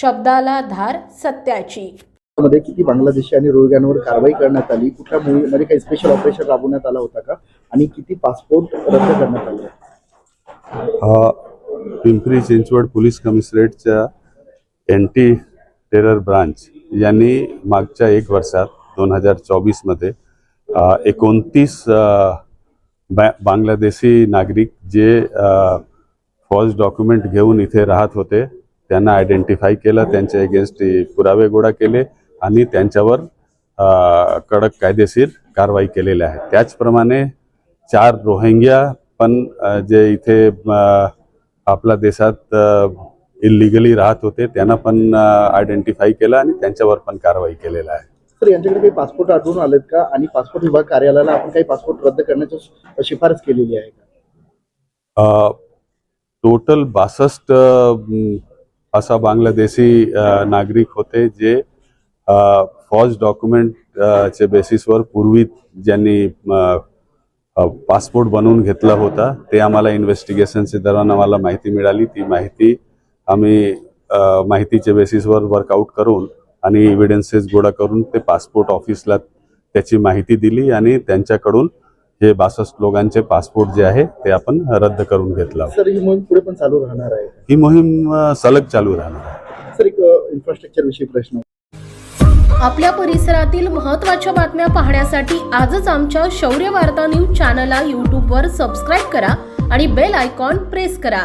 शब्दाला धार सत्याची. मध्ये किती बांगलादेशी आणि रोहिंग्यांवर कारवाई करण्यात आली. कुठल्या मोहिमेमध्ये काही स्पेशल ऑपरेशन राबवण्यात आला होता का? आणि किती पासपोर्ट रद्द करण्यात आले? हा पिंपरी चिंचवड पोलीस कमिशनरेटच्या अँटी टेरर ब्रांच यांनी मागच्या एक वर्षात दोन हजार चोवीसमध्ये एकोणतीस बा बांगलादेशी नागरिक जे फॉल्स डॉक्युमेंट घेऊन इथे राहत होते त्यांना आयडेंटिफाय केलं त्यांच्या एगेन्स्ट पुरावे गोळा केले आणि त्यांच्यावर कडक कायदेशीर कारवाई केलेल्या आहे. त्याचप्रमाणे चार रोहिंग्या पण जे इथे आपल्या देशात इलिगली राहत होते त्यांना पण आयडेंटिफाय केलं आणि त्यांच्यावर पण कारवाई केलेलं आहे. सर यांच्याकडे काही पासपोर्ट आढळून आलेत का? आणि पासपोर्ट विभाग कार्यालयाला आपण काही पासपोर्ट रद्द करण्याची शिफारस केलेली आहे का? टोटल बासष्ट असा बांगलादेशी नागरिक होते जे फॉल्स डॉक्युमेंट चे बेसिसवर पूर्वी ज्यांनी पासपोर्ट बनवून घेतला होता ते आम्हाला इन्व्हेस्टिगेशनच्या दरम्यान आम्हाला माहिती मिळाली. ती माहिती आम्ही माहितीच्या बेसिसवर वर्कआउट करून आणि एव्हिडन्सेस गोळा करून ते पासपोर्ट ऑफिसला त्याची माहिती दिली आणि त्यांच्याकडून हे बासष्ट लोकांचे पासपोर्ट जे आहे ते आपण रद्द करून घेतला सर ही मोहीम पुढे पण चालू राहणार आहे? ही मोहीम सलग चालू राहणार आहे. सर एक इन्फ्रास्ट्रक्चर विषयी प्रश्न. आपल्या परिसरातील महत्त्वाच्या बातम्या पाहण्यासाठी आजच आमच्या शौर्य वार्ता न्यूज चॅनलला यूट्यूबवर सबस्क्राईब करा आणि बेल आयकॉन प्रेस करा.